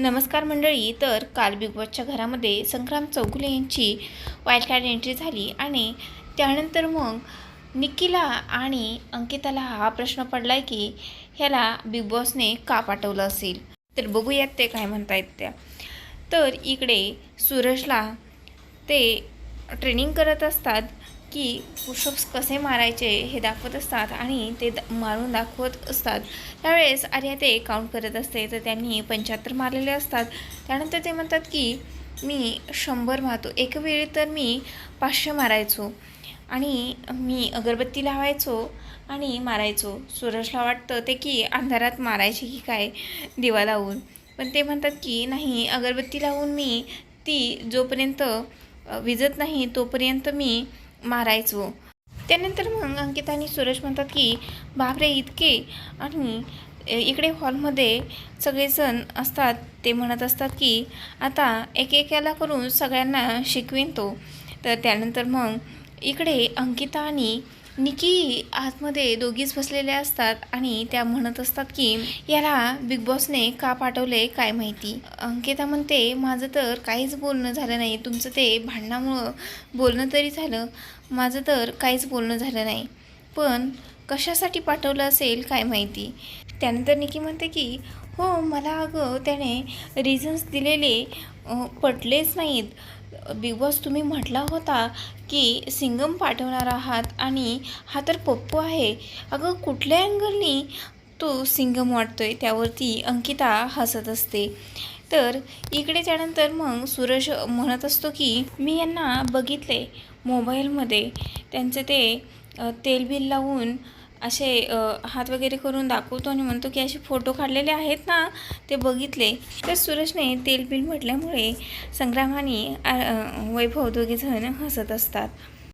नमस्कार मंडळी तर काल बिग बॉसच्या घरामध्ये संग्राम चौगुले यांची वाईल्ड कार्ड एंट्री झाली आणि त्यानंतर मग निक्कीला आणि अंकिताला हा प्रश्न पडला आहे की ह्याला बिग बॉसने का पाठवलं असेल? तर बघूयात ते काय म्हणतायत त्या. तर इकडे सूरजला ते ट्रेनिंग करत असतात. की पुशअप्स कसे मारायचे हे दाखवत असतात आणि ते दा मारून दाखवत असतात. त्यावेळेस आर्या ते काउंट करत असते. तर त्यांनी पंच्याहत्तर मारलेले असतात. त्यानंतर ते म्हणतात की मी शंभर मारतो. एक वेळी तर मी पाचशे मारायचो आणि मी अगरबत्ती लावायचो आणि मारायचो. सूरजला वाटतं ते की अंधारात मारायचे की काय दिवा लावून. पण ते म्हणतात की नाही अगरबत्ती लावून मी ती जोपर्यंत विजत नाही तोपर्यंत मी मारायचो. त्यानंतर मग अंकिता आणि सुरेश म्हणतात की बापरे इतके. आणि इकडे हॉलमध्ये सगळेजण असतात. ते म्हणत असतात की आता एकेकाला करून सगळ्यांना शिकवेन तो. तर त्यानंतर मग इकडे अंकिता आणि निकी आतमध्ये दोघीच बसलेल्या असतात आणि त्या म्हणत असतात की याला बिग बॉसने का पाठवले काय माहिती? अंकिता म्हणते माझं तर काहीच बोलणं झालं नाही. तुमचं ते भांडणामुळं बोलणं तरी झालं. माझं तर काहीच बोलणं झालं नाही. पण कशासाठी पाठवलं असेल काय माहिती? त्यानंतर निकी म्हणते की हो मला अगं त्याने रिझन्स दिलेले पटलेच नाहीत. बिग बॉस तुम्ही म्हटला होता की सिंगम पाठवणार आहात आणि हा तर पप्पू आहे. अगं कुठल्या अँगलनी तो सिंगम वाटतो आहे त्यावरती अंकिता हसत असते. तर इकडे त्यानंतर मग सूरज म्हणत असतो की मी यांना बघितले मोबाईलमध्ये. त्यांचं ते तेलबिल लावून असे हात वगैरे करून दाखवतो आणि म्हणतो की असे फोटो काढलेले आहेत ना ते बघितले. तर सूरजने तेलबिल म्हटल्यामुळे संग्राम आणि वैभव दोघेजण हसत असतात.